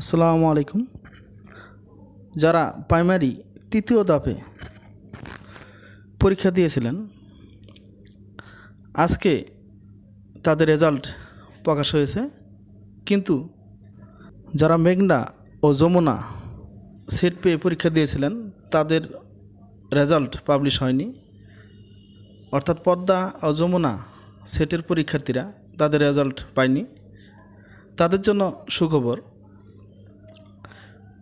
আসসালামু আলাইকুম। যারা প্রাইমারি তৃতীয় ধাপে পরীক্ষা দিয়েছিলেন, আজকে তাদের রেজাল্ট প্রকাশ হয়েছে। কিন্তু যারা মেঘনা ও যমুনা সেট পেয়ে পরীক্ষা দিয়েছিলেন, তাদের রেজাল্ট পাবলিশ হয়নি। অর্থাৎ পদ্মা ও যমুনা সেটের পরীক্ষার্থীরা তাদের রেজাল্ট পায়নি। তাদের জন্য সুখবর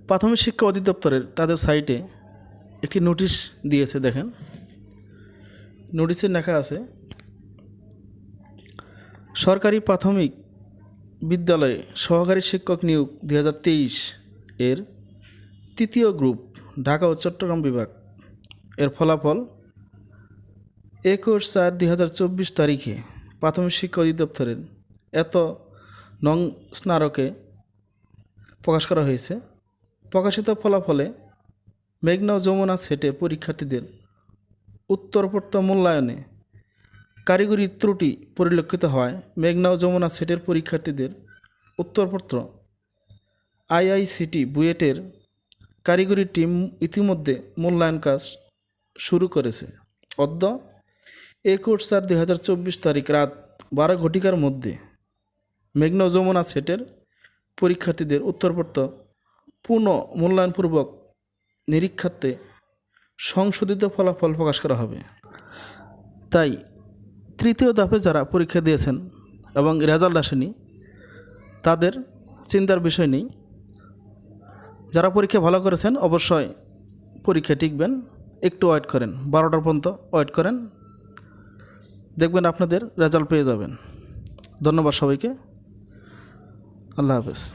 প্রাথমিক শিক্ষা অধিদপ্তরের তাদের সাইটে একটি নোটিশ দিয়েছে, দেখেন। নোটিশে লেখা আছে, সরকারি প্রাথমিক বিদ্যালয়ে সহকারী শিক্ষক নিয়োগ দু হাজার তেইশ এর তৃতীয় গ্রুপ, ঢাকা ও চট্টগ্রাম বিভাগ। এর ফলাফল, একুশ চার দুই তারিখে প্রাথমিক শিক্ষা অধিদপ্তরের এত নং স্নারকে প্রকাশ করা হয়েছে। প্রকাশিত ফলাফলে মেঘনা যমুনা সেটে পরীক্ষার্থীদের উত্তরপত্র মূল্যায়নে কারিগরি ত্রুটি পরিলক্ষিত হওয়ায় মেঘনা যমুনা সেটের পরীক্ষার্থীদের উত্তরপত্র। আইআইসিটি বুয়েটের কারিগরি টিম ইতিমধ্যে মূল্যায়ন কাজ শুরু করেছে। অদ্য একুশ চার দুই হাজার চব্বিশ তারিখ রাত বারো ঘটিকার মধ্যে মেঘনা যমুনা সেটের পরীক্ষার্থীদের উত্তরপত্র পুনঃ মূল্যায়নপূর্বক নিরীক্ষার্থে সংশোধিত ফলাফল প্রকাশ করা হবে। তাই তৃতীয় ধাপে যারা পরীক্ষা দিয়েছেন এবং রেজাল্ট আসেনি, তাদের চিন্তার বিষয় নেই। যারা পরীক্ষা ভালো করেছেন, অবশ্যই পরীক্ষা টিকবেন। একটু ওয়েট করেন, বারোটার পর্যন্ত ওয়েট করেন। দেখবেন আপনাদের রেজাল্ট পেয়ে যাবেন। ধন্যবাদ সবাইকে। আল্লাহ হাফেজ।